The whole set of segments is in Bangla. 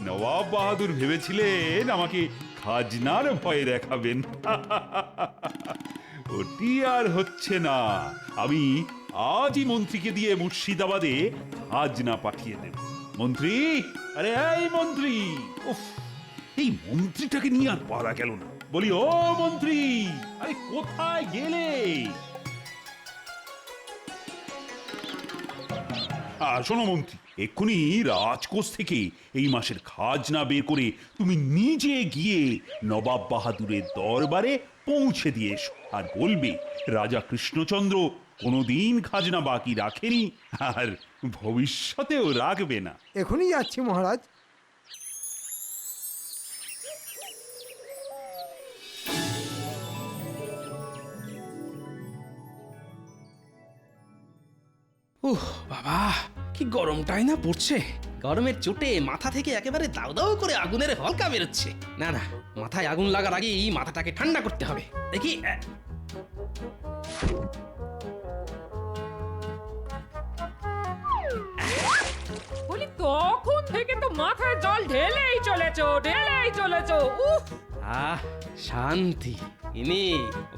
নবাব বাহাদুর ভেবেছিলেন আমাকে খাজনার ভয় দেখাবেন। ওটি আর হচ্ছে না। আমি আজই মন্ত্রীকে দিয়ে মুর্শিদাবাদে খাজনা পাঠিয়ে দেব। মন্ত্রী? আরে এই মন্ত্রী! উফ, এই মন্ত্রীটাকে নিয়ে আর পারা গেল না। বলি, ও মন্ত্রী, আরে কোথায় গেলে? শোনো মন্ত্রী এক্ষুনি রাজকোষ থেকে এই মাসের খাজনা বের করে তুমি নিজে গিয়ে নবাব বাহাদুরের দরবারে পৌঁছে দিয়ে এসো। আর বলবে রাজা কৃষ্ণচন্দ্র কোনোদিন খাজনা বাকি রাখেনি আর ভবিষ্যতেও রাখবে না। এখনই যাচ্ছি মহারাজ। উহ বাবা কি গরমটাই না পড়ছে? গরমের চোটে মাথা থেকে একেবারে দাউ দাউ করে আগুনের হলকা বেরোচ্ছে। না না মাথায় আগুন লাগার আগে এই মাথাটাকে ঠান্ডা করতে হবে। দেখি বলি তখন থেকে তো মাথায় জল ঢেলেই চলেছো ঢেলেই চলেছো উফ! আহ শান্তি। এনে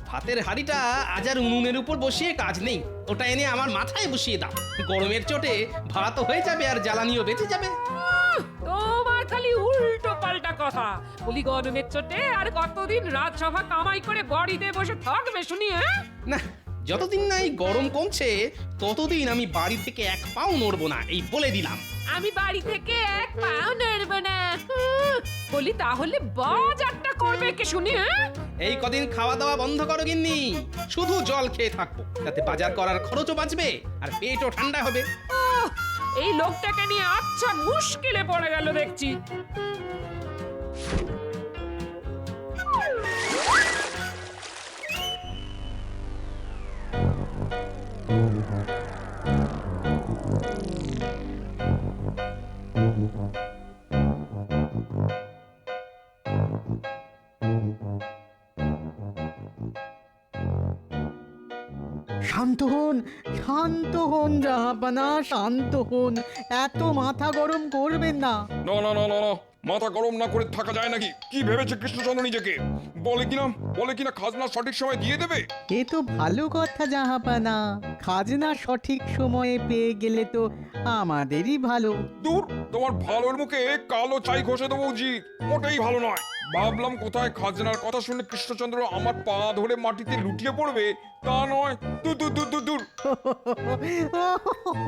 ভাতের হাঁড়িটা আজ আর উনুনের উপর বসিয়ে কাজ নেই। ওটা এনে আমার মাথায় বসিয়ে দাও। গরমের চোটে ভাতও হয়ে যাবে আর জ্বালানিও বেঁচে যাবে। তোমার খালি উল্টো পাল্টা কথা। বলি গরমের চোটে আর কতদিন রাজসভা কামাই করে বাড়িতে বসে থাকবে শুনি হ্যাঁ? না যতদিন না এই গরম কমছে ততদিন আমি বাড়ি থেকে এক পাও নড়বো না এই বলে দিলাম। আমি বাড়ি থেকে এক পাও নড়বো না। বলি তাহলে বাজারটা করবে কে শুনি হ্যাঁ? এই কদিন খাওয়া দাওয়া বন্ধ করো গিন্নি। শুধু জল খেয়ে থাকব তাতে বাজার করার খরচও বাঁচবে আর পেটও ঠান্ডা হবে। এই লোকটাকে নিয়ে আচ্ছা মুশকিলে পড়ে গেল দেখছি। শান্ত হন শান্ত হন জাহাপানা শান্ত হন। এত মাথা গরম করবেন না। না না না না না মাথা গরম না করে থাকা যায় নাকি? কি ভেবেছে কৃষ্ণচন্দ্র নিজেকে? বলে কিনা বলে কিনা খাজনা সঠিক সময় দিয়ে দেবে? এ তো ভালো কথা জাহাপানা খাজনা সঠিক সময়ে পেয়ে গেলে তো আমাদেরই ভালো। দূর তোমার ভালোর মুখে কালো চাই ঘষে দেবো উচিত মোটেই ভালো নয়। ভাবলাম কোথায় খাজনার কথা শুনে কৃষ্ণচন্দ্র আমার পা ধরে মাটিতে লুটিয়ে পড়বে, তা নয়।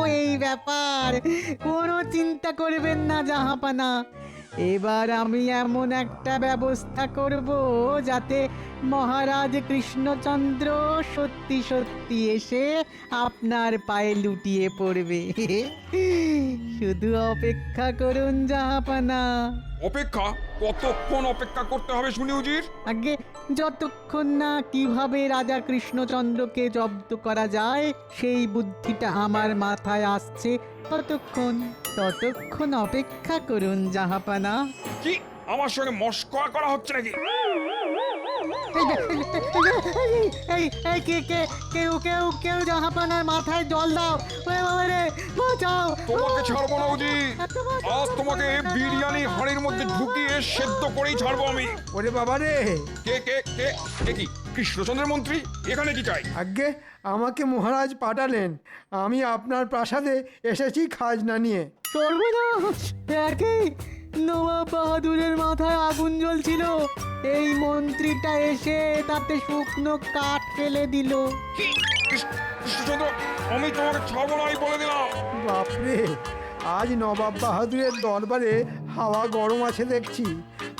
এই ব্যাপার, কোনো চিন্তা করবেন না, জাহাপানা। এবার আমি এমন একটা ব্যবস্থা করব যাতে মহারাজ কৃষ্ণচন্দ্র সত্যি সত্যি এসে আপনার পায়ে লুটিয়ে পড়বে। শুধু অপেক্ষা করুন, জাহাপানা। অপেক্ষা? কতক্ষণ অপেক্ষা করতে হবে শুনি উজির আগে যতক্ষণ না কীভাবে রাজা কৃষ্ণচন্দ্রকে জব্দ করা যায় সেই বুদ্ধিটা আমার মাথায় আসছে। ততক্ষণ ততক্ষণ অপেক্ষা করুন জাহাপানা। কি? আমার সঙ্গে মস্করা করা হচ্ছে নাকি? কেউ কেউ কেউ জাহাপানার মাথায় জল দাও। ওরে বাবা রে বাঁচাও। তোমাকে ছাড়বো না উজির আজ তোমাকে বিরিয়ানি হাঁড়ির মধ্যে ঢুকিয়ে সেদ্ধ করেই ছাড়বো আমি। ওরে বাবা রে। কে কে কে কে কি? কৃষ্ণচন্দ্রের মন্ত্রী? এখানে কি চাই? আগে আমাকে মহারাজ পাঠালেন। আমি আপনার প্রাসাদে এসেছি খাজনা নিয়ে। একই নবাব বাহাদুরের মাথায় আগুন জ্বলছিল। এই মন্ত্রীটা এসে তাতে শুকনো কাঠ ফেলে দিল। আমি আমি বলে দিলাম। বাপরে আজ নবাব বাহাদুরের দরবারে হাওয়া গরম আছে দেখছি।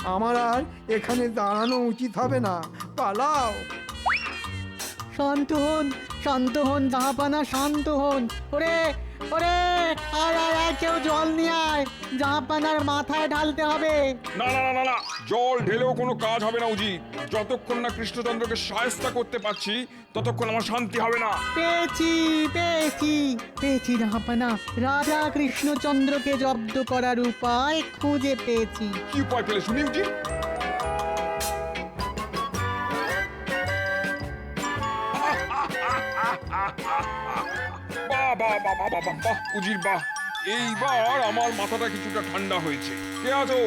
আমার আর এখানে দাঁড়ানো উচিত হবে না। পালাও। শান্ত হন শান্ত হন জাহাপানা শান্ত হন। ওরে ওরে আয় আয় কেউ জল নিয়ে আয়। জাহাপানার মাথায় ঢালতে হবে। না না না না না। জল ঢেলেও কোনো কাজ হবে না উজি। যতক্ষণ না কৃষ্ণচন্দ্রকে সায়স্তা করতে পারছি ততক্ষণ আমার শান্তি হবে না। পেয়েছি পেয়েছি পেয়েছি জাহাপানা রাজা কৃষ্ণচন্দ্রকে জব্দ করার উপায় খুঁজে পেয়েছি। কি উপায় পেলে শুনি উজি? বাহ বাহ বাহ বাহ বাহ বাহ বাহ উজির বাহ। এইবার আমার মাথাটা কিছুটা ঠান্ডা হয়েছে। কে আছো?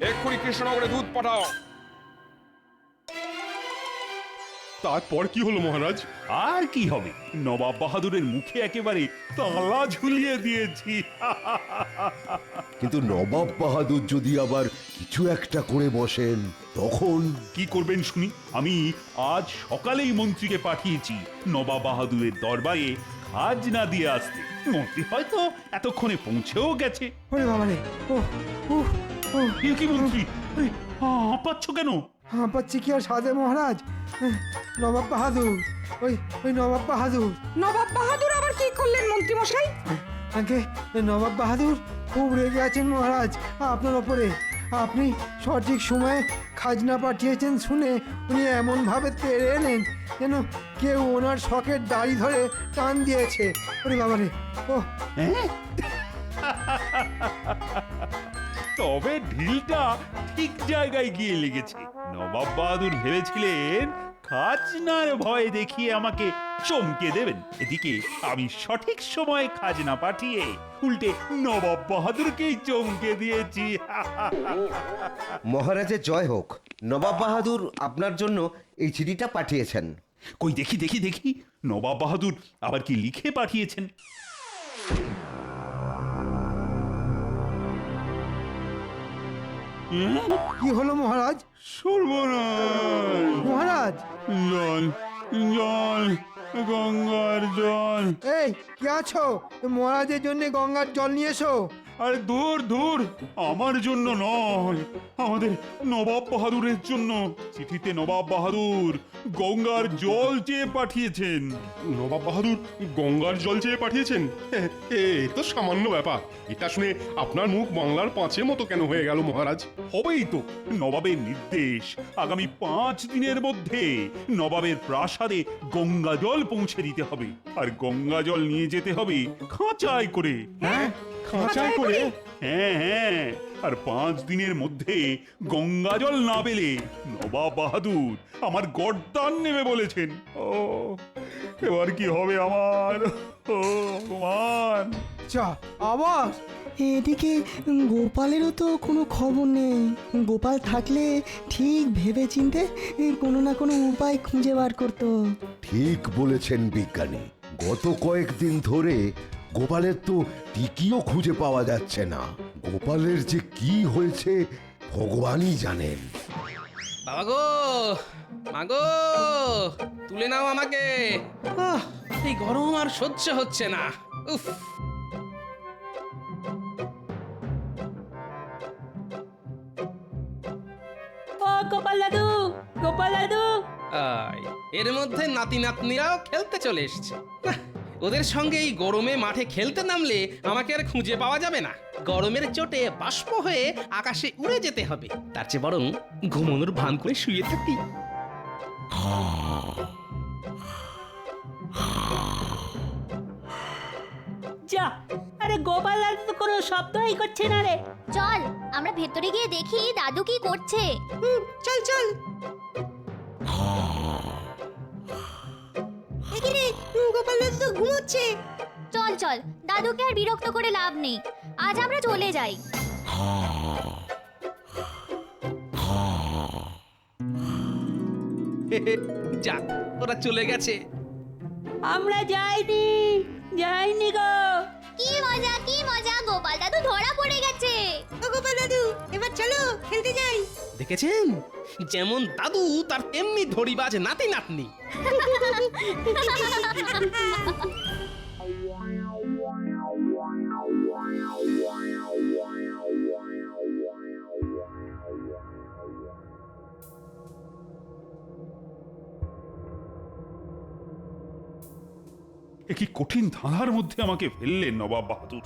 এক্ষুনি কৃষ্ণনগরে দুধ পাঠাও। তারপর কি হলো মহারাজ? আর কি হবে? নবাব বাহাদুরের মুখে একেবারে তালা ঝুলিয়ে দিয়েছি। কিন্তু নবাব বাহাদুর যদি আবার কিছু একটা করে বসেন তখন? কি করবেন শুনি? আমি আজ সকালেই মন্ত্রীকে পাঠিয়েছি নবাব বাহাদুরের দরবারে খাজনা দিয়ে আসতে। মন্ত্রী হয়তো এতক্ষণে পৌঁছেও গেছে। ওরে বাবা রে ও উহ এ কি মন্ত্রী? আরে, হাঁপাচ্ছ কেন? হাঁপাচ্ছি কি আর সাদে মহারাজ? নবাব বাহাদুর ওই ওই নবাব বাহাদুর। নবাব বাহাদুর আবার কি করলেন মন্ত্রী মশাই? আগে নবাব বাহাদুর খুব রেগে আছেন মহারাজ আপনার ওপরে। আপনি সঠিক সময়ে খাজনা পাঠিয়েছেন শুনে উনি এমনভাবে তেড়ে এলেন যেন কেউ ওনার শখের দাড়ি ধরে টান দিয়েছে। ওরে বাবারে ও হ্যাঁ? তবে ঢিলটা ঠিক জায়গায় গিয়ে লেগেছে। নবাব বাহাদুর ভেবেছিলেন খাজনার ভয় দেখিয়ে আমাকে চমকে দেবেন। এদিকে আমি সঠিক সময়ে খাজনা পাঠিয়ে উল্টে নবাব বাহাদুরকেই চমকে দিয়েছি। মহারাজের জয় হোক। নবাব বাহাদুর আপনার জন্য এই চিঠিটা পাঠিয়েছেন। কই দেখি দেখি দেখি। নবাব বাহাদুর আবার কি লিখে পাঠিয়েছেন? কি হলো মহারাজ? সর্বনাশ। মহারাজ? জল জল গঙ্গার জল। এই কে আছো? মহারাজের জন্য গঙ্গার জল নিয়ে এসো। আরে দূর দূর। আমার জন্য নয় আমাদের নবাব বাহাদুরের জন্য। চিঠিতে নবাব বাহাদুর গঙ্গার জল চেয়ে পাঠিয়েছেন। নবাব বাহাদুর গঙ্গার জল চেয়ে পাঠিয়েছেন? এ তো সামান্য ব্যাপার। এটা শুনে আপনার মুখ বাংলার পাঁচের মতো কেন হয়ে গেল মহারাজ? হবেই তো। নবাবের নির্দেশ আগামী পাঁচ দিনের মধ্যে নবাবের প্রাসাদে গঙ্গা জল পৌঁছে দিতে হবে। আর গঙ্গা জল নিয়ে যেতে হবে খাঁচায় করে। হ্যাঁ? খাঁচায় করে? হ্যাঁ হ্যাঁ। আর পাঁচ দিনের মধ্যে গঙ্গা জল না পেলে নবাব বাহাদুর আমার গর্দান নেবে বলেছেন। ও এবার কি হবে আমার? ও ভগবান। চা আবার? এদিকে গোপালেরও তো কোনো খবর নেই। গোপাল থাকলে ঠিক ভেবে চিনতে কোনো না কোনো উপায় খুঁজে বার করতো। ঠিক বলেছেন বিজ্ঞানী। গত কয়েকদিন ধরে গোপালের তো টিকিও খুঁজে পাওয়া যাচ্ছে না। গোপালের যে কি হয়েছে ভগবানই জানেন। বাবা গো মাগো তুলে নাও আমাকে। আহ, এই গরম আর সহ্য হচ্ছে না। উফ। ও গোপাল দাদু গোপাল দাদু। আয়, এর মধ্যে নাতি নাতনিরাও খেলতে চলে এসছে। নাহ, ওদের সঙ্গে এই গরমে মাঠে খেলতে নামলে আমাকে আর খুঁজে পাওয়া যাবে না। গরমের চোটে বাষ্প হয়ে আকাশে উড়ে যেতে হবে। তার চেয়ে বরং ঘুমানোর ভান করে শুয়ে থাকি। যা আরে গোপাল দাদু তো কোনো শব্দই করছে না রে। চল আমরা ভেতরে গিয়ে দেখি দাদু কি করছে। চল চল। এখানে তো ঘুমোচ্ছে। চল চল দাদুকে আর বিরক্ত করে লাভ নেই। আজ আমরা চলে যাই। যাক ওরা চলে গেছে। আমরা যাইনি যাইনি গো। কি মজা কি মজা গোপাল দাদু ধরা পড়ে গেছে। ও গোপাল দাদু এবার চলো খেলতে যাই। দেখেছেন? যেমন দাদু, তার তেমনি ধরিবাজ নাতি নাতনি। এ কি কঠিন ধাঁধার মধ্যে আমাকে ফেললেন নবাব বাহাদুর?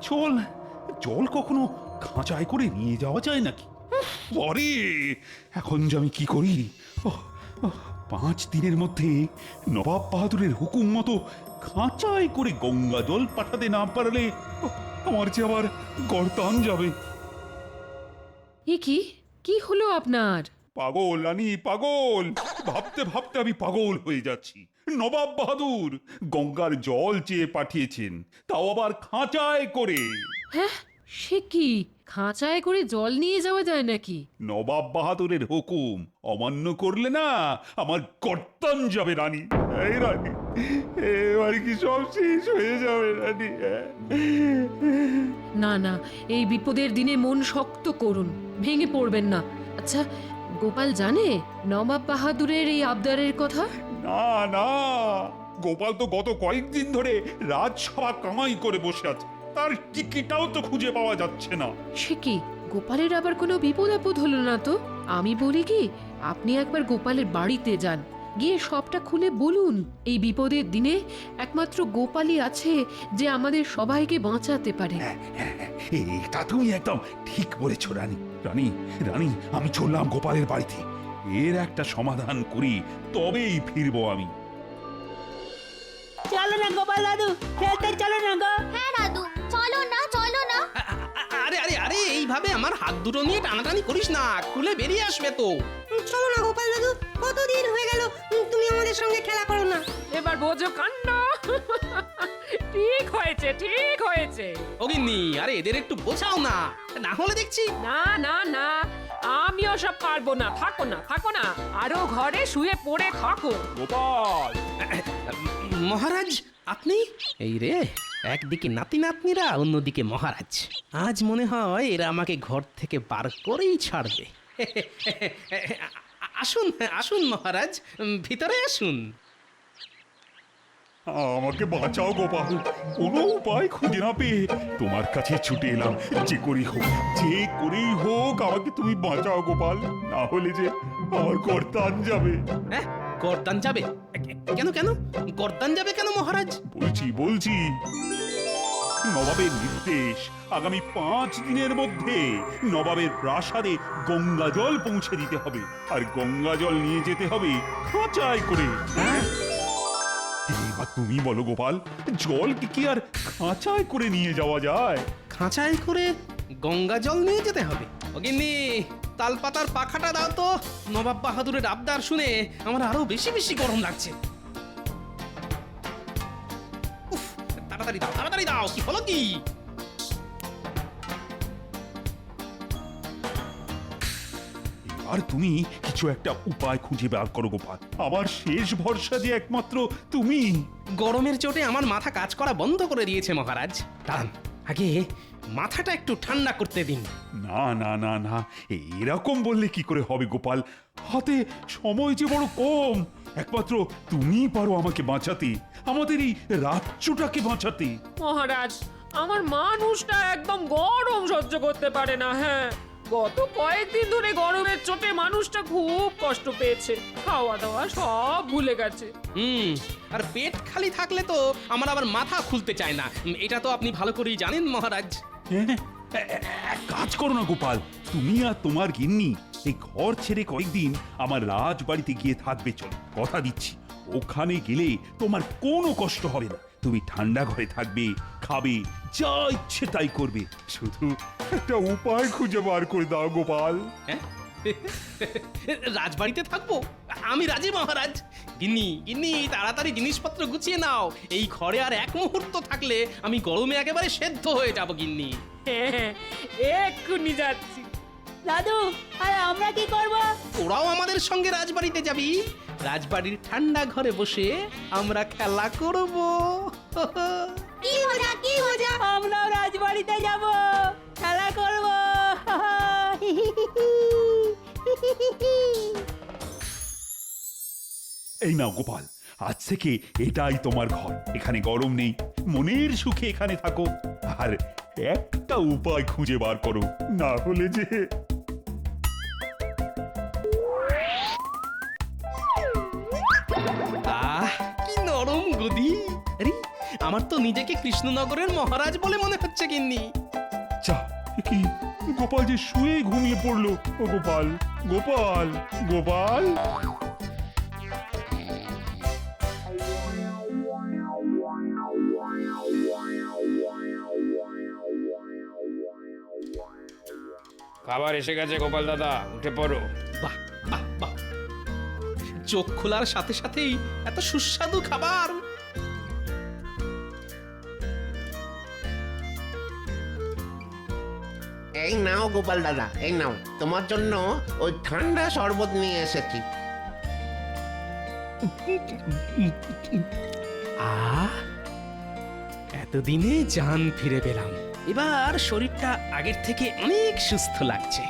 চল, জল কখনো খাঁচায় করে নিয়ে যাওয়া যায় নাকি? পরে? এখন যে আমি কি করি? পাঁচ দিনের মধ্যে নবাব বাহাদুরের হুকুম মতো খাঁচায় করে গঙ্গা জল পাঠাতে না পারলে আমার যে আবার গর্তান যাবে। এ কি? কি হলো আপনার? পাগল রানী পাগল! ভাবতে ভাবতে আমি পাগল হয়ে যাচ্ছি। নবাব বাহাদুর গঙ্গার জল চেয়ে পাঠিয়েছেন তাও আবার খাঁচায় করে। হ্যাঁ সে কি? খাঁচায় করে জল নিয়ে যাওয়া যায় নাকি? নবাব বাহাদুরের হুকুম অমান্য করলে না আমার কর্তন যাবে রানী। এই রানী এবার কি সব শেষ হয়ে যাবে রানী? না না এই বিপদের দিনে মন শক্ত করুন ভেঙে পড়বেন না। আচ্ছা গোপাল জানে নবাব বাহাদুরের এই আবদারের কথা? না না গোপাল তো গত কয়েকদিন ধরে রাজসভা কামাই করে বসে আছে। তার টিকিটাও তো খুঁজে পাওয়া যাচ্ছে না। সে কি? গোপালের আবার কোনো বিপদ আপদ হলো না তো? আমি বলি কি আপনি একবার গোপালের বাড়িতে যান। গিয়ে সবটা খুলে বলুন এই বিপদের দিনে একমাত্র গোপালই আছে যে আমাদের সবাইকে বাঁচাতে পারে। এটা তুমি একদম ঠিক বলেছ রানী। রানী রানী আমি চললাম গোপালের বাড়িতে। এর একটা সমাধান করি তবেই ফিরবো আমি। চলো না গোপাল দাদু খেলতে চলো না গো। হ্যাঁ দাদু। আরে আরে আরে এইভাবে আমার হাত দুটো নিয়ে টানাটানি করিস না খুলে বেরিয়ে আসবে তো। চলো না গোপাল দাদু কতদিন হয়ে গেল তুমি আমাদের সঙ্গে খেলা করো না। এবার বোঝো কাণ্ড। ঠিক হয়েছে ঠিক হয়েছে। অগিন্নি আরে এদের একটু বোঝাও না না হলে দেখছি। না না না আমিও সব পারব না থাকো না থাকো না আরও ঘরে শুয়ে পড়ে থাকো। গোপাল। মহারাজ আপনি? এই রে একদিকে নাতি নাতনিরা অন্যদিকে মহারাজ। আজ মনে হয় এরা আমাকে ঘর থেকে বার করেই ছাড়বে। আসুন আসুন মহারাজ ভিতরে আসুন। আমাকে বাঁচাও গোপাল কোনো উপায় খুঁজে না পেয়ে তোমার কাছে ছুটে এলাম যে করেই হোক যে করেই হোক আমাকে তুমি বাঁচাও গোপাল না হলে যে আমার কর্তান যাবে। হ্যাঁ গরদান যাবে? কেন কেন? গরদান যাবে কেন মহারাজ? বলছি বলছি। নবাবের নির্দেশ আগামী পাঁচ দিনের মধ্যে নবাবের প্রাসাদে গঙ্গা জল পৌঁছে দিতে হবে। আর গঙ্গা জল নিয়ে যেতে হবে খাঁচায় করে। হ্যাঁ? এইবার তুমি বলো গোপাল জল কি কি আর খাঁচায় করে নিয়ে যাওয়া যায়? খাঁচায় করে গঙ্গা জল নিয়ে যেতে হবে। অগিন্নি তালপাতার পাখাটা দাও তো। নবাব বাহাদুরের আবদার শুনে আমার আরও বেশি বেশি গরম লাগছে। উফ, তাড়াতাড়ি দাও তাড়াতাড়ি দাও কি হলো কি? আর তুমি কিছু একটা উপায় খুঁজে বার করো গোপাল। আমার শেষ ভরসা যে একমাত্র তুমি। গরমের চোটে আমার মাথা কাজ করা বন্ধ করে দিয়েছে মহারাজ। দাঁড়ান আগে মাথাটা একটু ঠান্ডা করতে দিন। না না না না এরকম বললে কি করে হবে গোপাল? হাতে সময় যে বড় কম। একমাত্র তুমি পারো আমাকে বাঁচাতে। আমাদের এই রাজ্যটাকে বাঁচাতে। মহারাজ আমার মানুষটা একদম গরম সহ্য করতে পারে না হ্যাঁ। গত কয়েকদিন ধরে গরমের চোটে মানুষটা খুব কষ্ট পেয়েছে। খাওয়া দাওয়া সব ভুলে গেছে। হুম আর পেট খালি থাকলে তো আমার আবার মাথা খুলতে চায় না। উম, এটা তো আপনি ভালো করেই জানেন মহারাজ। হ্যাঁ, এ- এ- এক কাজ করো না গোপাল। তুমি আর তোমার গিন্নি এই ঘর ছেড়ে কয়েকদিন আমার রাজবাড়িতে গিয়ে থাকবে চলো। কথা দিচ্ছি। ওখানে গেলে তোমার কোনো কষ্ট হবে না। তুমি ঠান্ডা ঘরে থাকবে খাবে যা ইচ্ছে তাই করবে। শুধু একটা উপায় খুঁজে বার করে দাও গোপাল। হ্যাঁ? রাজবাড়িতে থাকব? আমি রাজি মহারাজ। গিন্নি গিন্নি তাড়াতাড়ি জিনিসপত্র গুছিয়ে নাও। এই ঘরে আর এক মুহূর্ত থাকলে আমি গরমে একেবারে সেদ্ধ হয়ে যাব গিন্নি। এক্ষুনি যাচ্ছি। দাদু আর আমরা কি করব? তোরাও আমাদের সঙ্গে রাজবাড়িতে যাবি। রাজবাড়ির ঠান্ডা ঘরে বসে আমরা খেলা করব। কি মজা কি মজা। আমরাও রাজবাড়িতে যাব। খেলা করব। এই নাও গোপাল আজ থেকে এটাই তোমার ঘর। এখানে গরম নেই মনের সুখে এখানে থাকো। আর একটা উপায় খুঁজে বার করো না হলে যে আমার তো নিজেকে কৃষ্ণনগরের মহারাজ বলে মনে হচ্ছে গিন্নি। চা কি? গোপাল যে শুয়ে ঘুমিয়ে পড়ল। ও গোপাল গোপাল গোপাল। খাবার এসে গেছে গোপাল দাদা। উঠে পড়ো। বাহ বাহ বাহ। চোখ খোলার সাথে সাথেই এত সুস্বাদু খাবার। এই নাও গোপাল দাদা এই নাও। তোমার জন্য ওই ঠান্ডা শরবত নিয়ে এসেছি। আহ এতদিনে জান ফিরে পেলাম। এবার শরীরটা আগের থেকে অনেক সুস্থ লাগছে।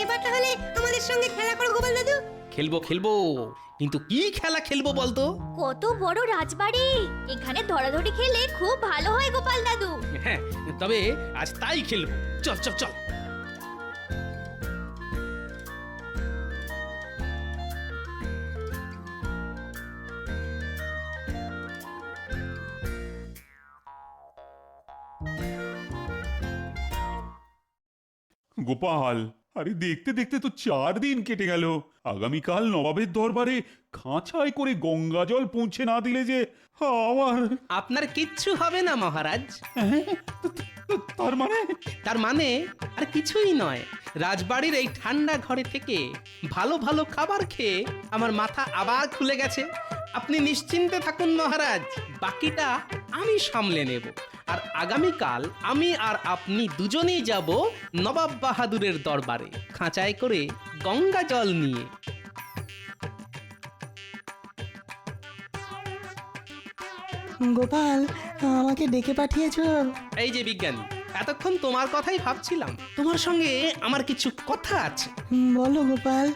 এবার তাহলে আমাদের সঙ্গে খেলা করো গোপাল দাদু। খেলব খেলব। কিন্তু কি খেলা খেলব বলতো? কত বড় রাজবাড়ি। এখানে ধরাধরি খেলে খুব ভালো হয় গোপাল দাদু। হ্যাঁ তবে আজ তাই খেলব। চল চল চল। গোপাল আরে দেখতে দেখতে তো চার দিন কেটে গেল। আগামীকাল নবাবের দরবারে খাঁচায় করে গঙ্গা জল পৌঁছে না দিলে যে আবার আপনার কিচ্ছু হবে না মহারাজ। তার মানে? তার মানে আর কিছুই নয়। রাজবাড়ির এই ঠান্ডা ঘরে থেকে ভালো ভালো খাবার খেয়ে আমার মাথা আবার খুলে গেছে। আপনি নিশ্চিন্তে থাকুন মহারাজ। বাকিটা আমি সামলে নেব। আর আগামীকাল আমি আর আপনি দুজনেই যাব নবাব বাহাদুরের দরবারে খাঁচায় করে গঙ্গা জল নিয়ে। গোপাল আমাকে ডেকে পাঠিয়েছো? এই যে বিজ্ঞানী এতক্ষণ তোমার কথাই ভাবছিলাম। তোমার সঙ্গে আমার কিছু কথা আছে। বলো গোপাল।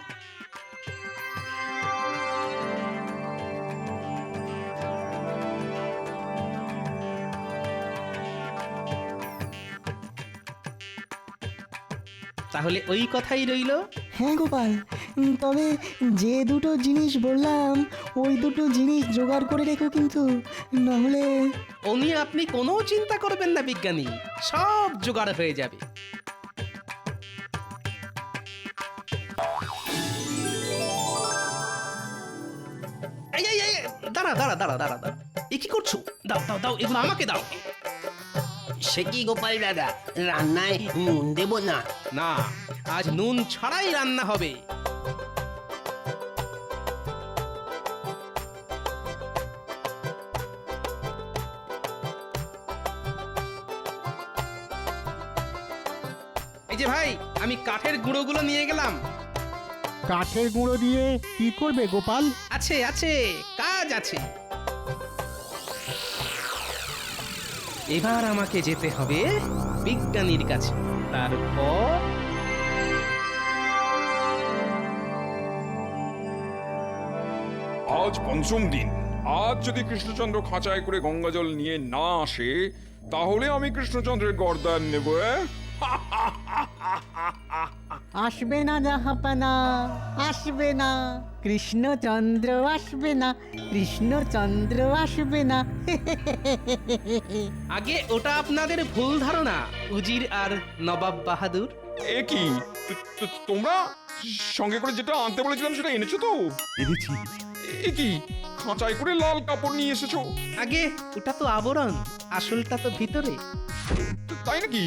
তাহলে ওই কথাই রইল। হ্যাঁ গোপাল উম, তবে যে দুটো জিনিস বললাম ওই দুটো জিনিস জোগাড় করে রেখো কিন্তু নাহলে ও নিয়ে আপনি কোনো চিন্তা করবেন না বিজ্ঞানী সব জোগাড় হয়ে যাবে। এই, এই, এই, দাঁড়া দাঁড়া দাঁড়া দাঁড়া দাঁড়া। এ কি করছ? দাও দাও দাও এগুলো আমাকে দাও। সে কি গোপাল দাদা রান্নায় নুন দেব না। না আজ নুন ছাড়াই রান্না হবে। এই যে ভাই আমি কাঠের গুঁড়োগুলো নিয়ে গেলাম। কাঠের গুঁড়ো দিয়ে কি করবে গোপাল? আছে আছে কাজ আছে। এবার আমাকে যেতে হবে বিজ্ঞানীর কাছে তারপর আজ পঞ্চম দিন আজ যদি কৃষ্ণচন্দ্র খাঁচায় করে গঙ্গাজল নিয়ে না আসে, তাহলে আমি কৃষ্ণচন্দ্রের গর্দান নেব হ্যাঁ? আসবে না জাহাপানা আসবে না কৃষ্ণচন্দ্র আসবে না কৃষ্ণচন্দ্র আসবে না আগে ওটা আপনাদের ভুল ধারণা উজির আর নবাব বাহাদুর। এ কি? তো- তো- তোমরা সঙ্গে করে যেটা আনতে বলেছিলাম সেটা এনেছো তো? এনেছি। এ কি খাঁচায় করে লাল কাপড় নিয়ে এসেছ? আগে ওটা তো আবরণ আসলটা তো ভিতরে। তাই নাকি?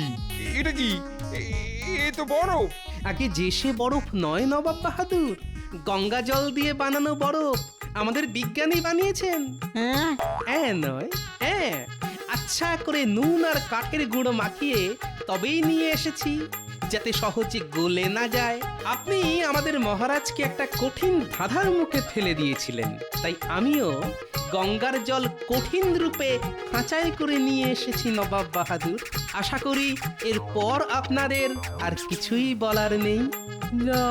এটা কি? এ- তো বড় আগে যে সে বরফ নয় নবাব বাহাদুর গঙ্গা জল দিয়ে বানানো বরফ আমাদের বিজ্ঞানী বানিয়েছেন। হ্যাঁ। হ্যাঁ নয় হ্যাঁ আচ্ছা করে নুন আর কাঠের গুঁড়ো মাখিয়ে তবেই নিয়ে এসেছি। যাতে সহজে গলে না যায়। আপনি আমাদের মহারাজকে একটা কঠিন ধাঁধার মুখে ফেলে দিয়েছিলেন। তাই আমিও গঙ্গার জল কঠিন রূপে খাঁচায় করে নিয়ে এসেছি নবাব বাহাদুর। আশা করি এরপর আপনাদের আর কিছুই বলার নেই। যা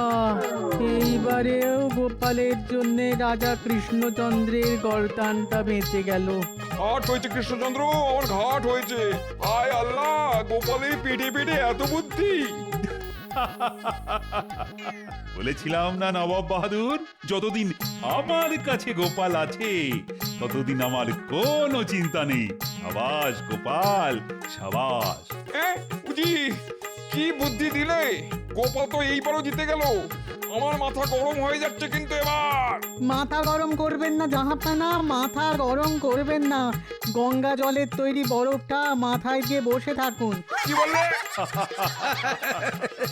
এইবারেও গোপালের জন্য রাজা কৃষ্ণচন্দ্রের গরদানটা বেঁচে গেল। ঘাট হয়েছে কৃষ্ণচন্দ্র আমার ঘাট হয়েছে। আয় আল্লাহ গোপালের পেটে পেটে এত বুদ্ধি। বলেছিলাম না নবাব বাহাদুর? যতদিন আমার কাছে গোপাল আছে ততদিন আমার কোনো চিন্তা নেই। সাবাস গোপাল সাবাস। বুঝি কি বুদ্ধি দিলে? গোপাল তো এইবারও জিতে গেল। আমার মাথা গরম হয়ে যাচ্ছে কিন্তু এবার। মাথা গরম করবেন না জাহাপানা মাথা গরম করবেন না। গঙ্গা জলের তৈরি বরফটা মাথায় দিয়ে বসে থাকুন। কি বললে?